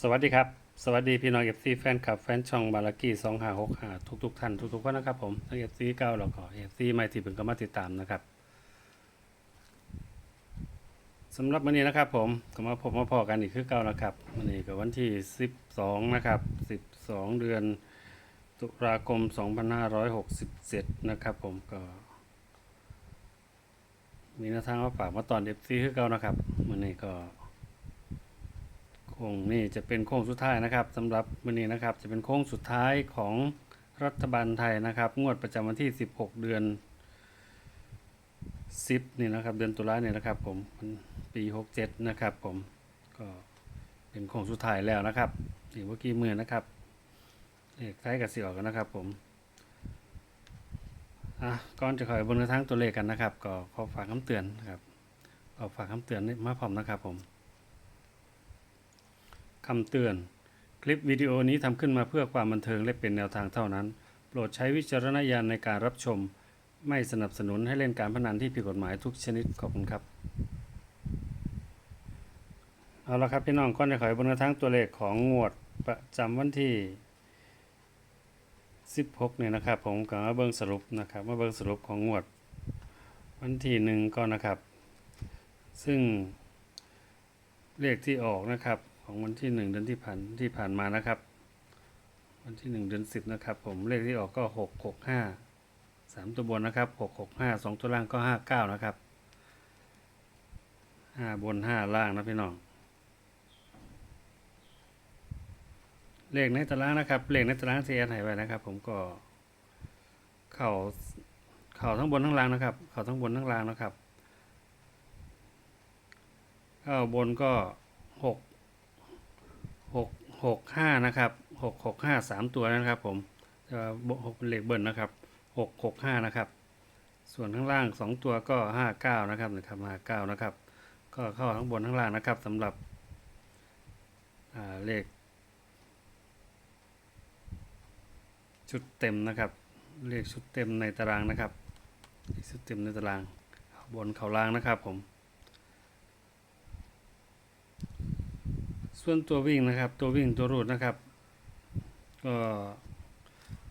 สวัสดีครับ สวัสดีพี่น้องเอฟซีแฟนคลับแฟนช่องบารากี้สองห้าหกห้าทุกทุกท่านทุกๆคนนะครับผมทั้งเอฟซีเก้าแล้วก็เอฟซีใหม่ที่เพิ่งก็มาติดตามนะครับสำหรับวันนี้นะครับผมก็มาพบมาพอกันอีกคือเก้านะครับวันนี้ก็วันที่สิบสองนะครับสิบสองเดือนตุลาคมสองพันห้าร้อยหกสิบเจ็ดนะครับผมก็มีแนวทางมาฝากมาตอนเอฟซีคือเก้านะครับวันนี้ก็ โค้งนี่จะเป็นโค้งสุดท้ายนะครับสำหรับวันนี้นะครับ จะเป็นโค้งสุดท้ายของรัฐบาลไทยนะครับ งวดประจำวันที่ 16 เดือน 10นี่นะครับ เดือนตุลาเนี่ยนะครับ ผมปี 67 นะครับ ผมก็เป็นโค้งสุดท้ายแล้วนะครับอีกเมื่อกี้มือนะครับเอกไทยกับสีออกกันนะครับ ผมอะก่อนจะขอยบนกระทั่งตัวเลขกันนะครับ ก็ขอฝากคำเตือนนะครับขอฝากคำเตือนมาพร้อมนะครับ ผม คำเตือน คลิปวิดีโอนี้ทำขึ้นมาเพื่อความบันเทิงและเป็นแนวทางเท่านั้น โปรดใช้วิจารณญาณในการรับชม ไม่สนับสนุนให้เล่นการพนันที่ผิดกฎหมายทุกชนิดขอบคุณครับ เอาละครับพี่น้องก้อนในขอยบนกระทั่งตัวเลขของงวดประจำวันที่ 16เนี่ยนะครับ ผมก็มาเบิ่งสรุปนะครับมาเบิ่งสรุปของงวด วันที่หนึ่งก่อนนะครับ ซึ่งเลขที่ออกนะครับ ของวันที่หนึ่งเดือนที่ผ่านที่ผ่านมานะครับ วันที่หนึ่งเดือนสิบนะครับ ผมเลขที่ออกก็หกหกห้าสามตัวบนนะครับหกหกห้าสองตัวล่างก็ห้าเก้านะครับห้าบนห้าล่างนะพี่น้อง เลขในตารางนะครับ เลขในตารางที่แอนให้ไว้นะครับ ผมก็ เข่าเข่าทั้งบนทั้งล่างนะครับ เข่าทั้งบนทั้งล่างนะครับข้าวบนก็หก หกห้านะครับหกหกห้าสามตัวนะครับ ผมจะหกเป็นเลขเบิ้ลนะครับหกหกห้านะครับ ส่วนข้างล่างสองตัวก็ห้าเก้านะครับนะครับห้าเก้านะครับ ก็เข้าทั้งบนทั้งล่างนะครับสำหรับเลข ชุดเต็มนะครับ เลขชุดเต็มในตารางนะครับชุดเต็มในตารางบนเขาล่างนะครับผม ส่วนตัววิ่งนะครับ ตัววิ่งตัวรูดนะครับ ก็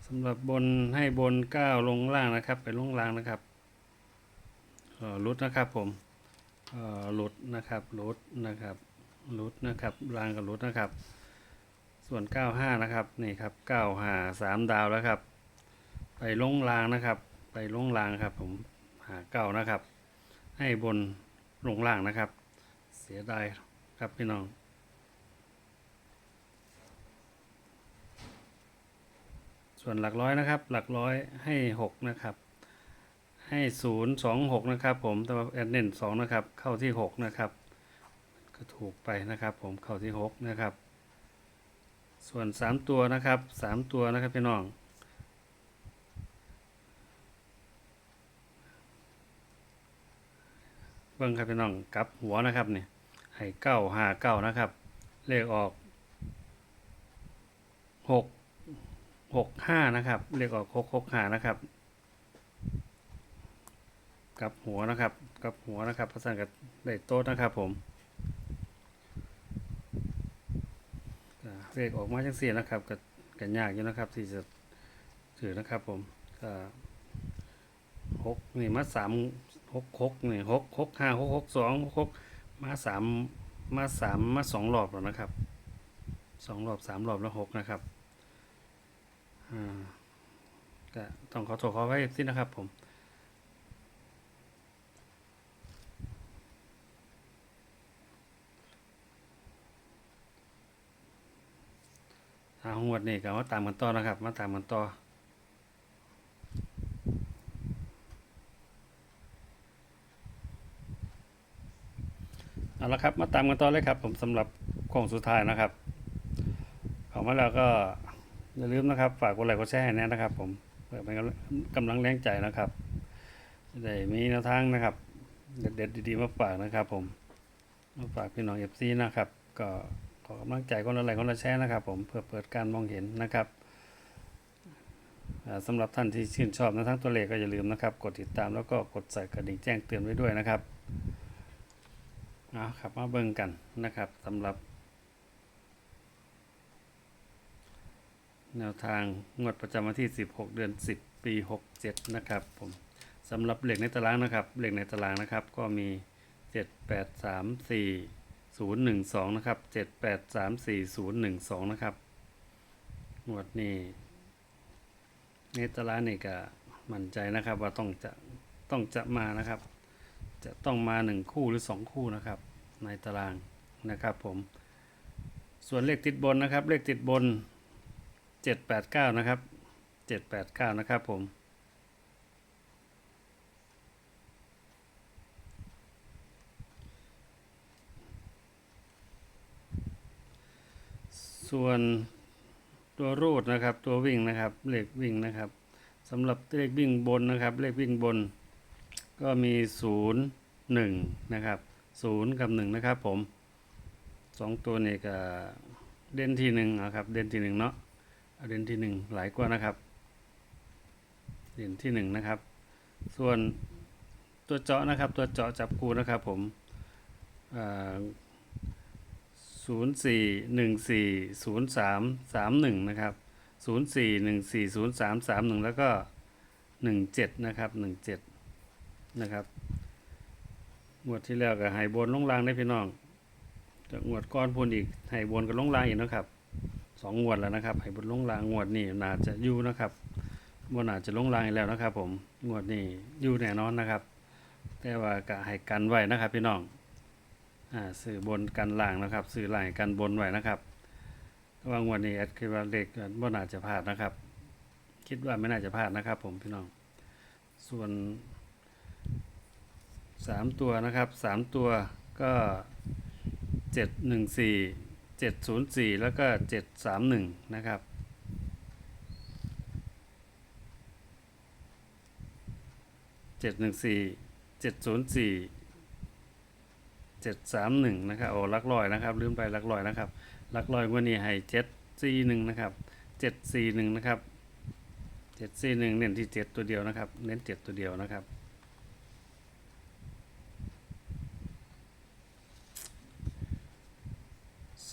สำหรับบนให้บนก้าวลงล่างนะครับ ไปลงล่างนะครับเอ่อลุดนะครับผมเอ่อหลุดนะครับลุดนะครับลุดนะครับล่างกับลุดนะครับ ส่วน 95 นะครับนี่ครับ95 3 ดาวแล้วครับ ไปลงล่างนะครับ ไปลงล่างครับผมหาเก้านะครับ ให้บนลงล่างนะครับ เสียดายครับพี่น้อง ส่วนหลักร้อยนะครับ หลักร้อยให้หกนะครับ ให้ศูนย์สองหกนะครับ ผมแต่ว่าแอดเน้นสองนะครับ เข้าที่หกนะครับ ก็ถูกไปนะครับ ผมเข้าที่หกนะครับ ส่วนสามตัวนะครับสามตัวนะครับพี่น้องเบิ้งครับพี่น้องกลับหัวนะครับเนี่ยให้เก้าหาเก้านะครับ เลขออกหก หกห้านะครับ เลขออกหกหกหานะครับ กับหัวนะครับ กับหัวนะครับภาษากับได้โต๊ดนะครับ ผมเลขออกมาจังสี่นะครับกับกันยากอยู่นะครับที่จะถือนะครับ ผมก็หกนี่มาสามหกหกนี่หกหกห้าหกหกสองหกมาสามมาสามมาสองรอบแล้วนะครับสองรอบสามรอบแล้วหกนะครับ ก็ต้องขอโทษขอไว้สินะครับผมทางหวดนี่ก็มาตามกันต่อนะครับ มาตามกันต่อเอาละครับ มาตามกันต่อเลยครับ ผมสำหรับโค้งสุดท้ายนะครับข้ามาแล้วก็ อย่าลืมนะครับ ฝากกดไลค์กดแชร์แน่นะครับ ผมเพื่อเป็นกำลังแรงใจนะครับจะได้มีแนวทางนะครับ เด็ดๆดีๆมาฝากนะครับ ผมมาฝากพี่น้องเอฟซีนะครับ ก็ขอกำลังใจคนละไลค์คนละแชร์นะครับ ผมเพื่อเปิดการมองเห็นนะครับอ่าสำหรับท่านที่ชื่นชอบในทั้งตัวเลขก็อย่าลืมนะครับ กดติดตามแล้วก็กดใส่กระดิ่งแจ้งเตือนไว้ด้วยนะครับเอาครับมาเบิ่งกันนะครับสำหรับ แนวทางงวดประจำวันที่ 16 เดือน 10 ปี 67 นะครับผมสำหรับเหล็กในตารางนะครับเหล็กในตารางนะครับก็มี 7 8 3 4 0 1 2 นะครับ 7 8 3 4 0 1 2 นะครับงวดนี้ในตารางนี่ก็มั่นใจนะครับว่าต้องจะต้องจะมานะครับ จะต้องมา 1 คู่หรือ 2 คู่นะครับ ในตารางนะครับผมส่วนเลขติดบนนะครับเลขติดบน 789นะครับ789นะครับผมส่วนตัวรูดนะครับ ตัววิ่งนะครับเลขวิ่งนะครับสำหรับเลขวิ่งบนนะครับ เลขวิ่งบน ก็มี 0 1 นะครับ 0 กับ 1 นะครับผมสองตัวนี้ก็เด่นที่หนึ่งนะครับ เด่นที่หนึ่งเนาะ เอาเด่นที่หนึ่งหลายกว่านะครับ เด่นที่หนึ่งนะครับ ส่วนตัวเจาะนะครับ ตัวเจาะจับคูนะครับผมศูนย์สี่หนึ่งสี่ศูนย์สามสามหนึ่งนะครับศูนย์สี่หนึ่งสี่ศูนย์สามสามหนึ่งแล้วก็หนึ่งเจ็ดนะครับหนึ่งเจ็ดนะครับงวดที่แล้วก็ใหายบนลงล่างได้พี่น้องแต่งวดก้อนพูนอีกใหายบนกับลงล่างอีกนะครับ สองงวดแล้วนะครับใหายบนลงล่างงวดนี้น่าจะอยู่นะครับบนอาจจะลงล่างอีกแล้วนะครับ ผมงวดนี้อยู่แน่นอนนะครับ แต่ว่าก็ให้กันไว้นะครับ พี่น้องอ่าสื่อบนกันล่างนะครับ สื่อล่างให้กันบนไว้นะครับว่างวดนี้แอดคิดว่าเลขบน่าจจะพลาดนะครับ คิดว่าไม่น่าจะพลาดนะครับ ผมพี่น้อง ส่วนสามตัวนะครับสามตัวก็เจ็ดหนึ่งสี่ เจ็ดศูนย์สี่แล้วก็เจ็ดสามหนึ่งนะครับ เจ็ดหนึ่งสี่เจ็ดศูนย์สี่เจ็ดสามหนึ่งนะครับโอ้ลักลอยนะครับ ลืมไปลักลอยนะครับลักลอยวันนี้ให้เจ็ดสี่หนึ่งนะครับเจ็ดสี่หนึ่งนะครับเจ็ดสี่หนึ่งเน้นที่เจ็ดตัวเดียวนะครับ เน้นเจ็ดตัวเดียวนะครับ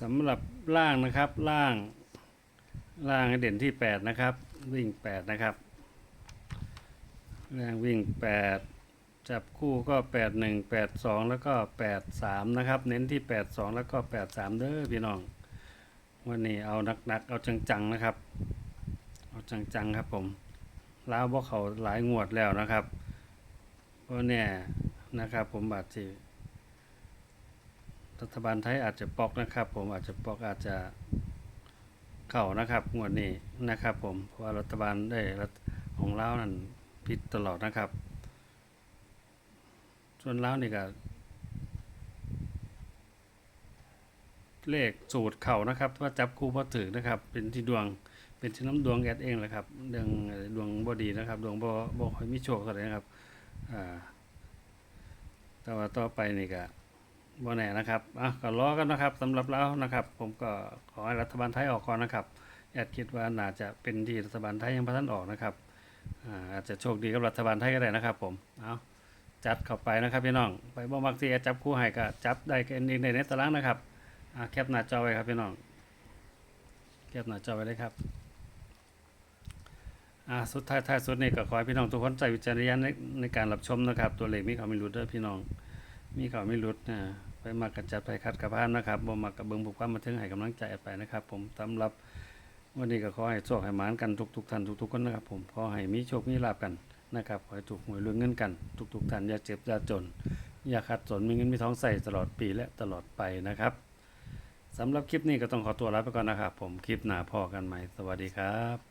สำหรับล่างนะครับล่างล่างให้เด่นที่ 8 นะครับ วิ่ง 8 นะครับล่างวิ่ง 8 จับคู่ก็ 8 1 8 2 แล้วก็ 8 3 นะครับ เน้นที่ 8 2 แล้วก็ 8 3 เด้อพี่น้อง วันนี้เอาหนักๆ เอาจังๆ นะครับ เอาจังๆ ครับผมล้าวบอกเขาหลายงวดแล้วนะครับเพราะเนี่ยนะครับผมบาดเจี รัฐบาลไทยอาจจะปอกนะครับ ผมอาจจะปอกอาจจะเข่านะครับงวดนี้นะครับ ผมเพราะว่ารัฐบาลได้รัฐของเล้านั่นผิดตลอดนะครับ ส่วนลานี่ก็เลขสูตรเข่านะครับว่าจับคู่พอถือนะครับ เป็นที่ดวงเป็นที่น้ำดวงแอดเองแหละครับเรื่องดวงบอดีนะครับ ดวงบอบอคอยมีโชคเท่าไรนะครับอ่าแต่ว่าต่อไปนี่ก็ บ่แน่นะครับอะก็รอกันนะครับสำหรับเรานะครับ ผมก็ขอให้รัฐบาลไทยออกก่อนนะครับแอดคิดว่าน่าจะเป็นที่รัฐบาลไทยยังพัฒนออกนะครับอ่าอาจจะโชคดีกับรัฐบาลไทยก็ได้นะครับ ผมเอาจัดเข้าไปนะครับพี่น้องไปบ่มักที่จับคู่ให้ก็จับได้กันเองในในตารางนะครับอ่าแคปหน้าจอไว้ครับพี่น้องแคปหน้าจอไว้เลยครับอ่าสุดท้ายท้ายสุดนี่ก็ขอให้พี่น้องทุกคนใจวิจารณญาณในในการรับชมนะครับ ตัวเลขมีเขาไม่รู้เด้อพี่น้อง มีเขาไม่รุดนะ มากระจัดไปคัดกระพานนะครับบ่มากระเบิงบุกความมาถึงให้กำลังใจไปนะครับ ผมสำหรับวันนี้ก็ขอให้โชคให้หมานกันทุกๆท่านทุกๆคนนะครับ ผมขอให้มีโชคมีลาบกันนะครับขอให้ถูกหวยรวยเงินกันทุกๆท่านอย่าเจ็บอย่าจน อย่าขาดสนมีเงินมีท้องใส่ตลอดปีและตลอดไปนะครับสำหรับคลิปนี้ก็ต้องขอตัวลาไปก่อนนะครับ ผมคลิปหน้าพอกันใหม่สวัสดีครับ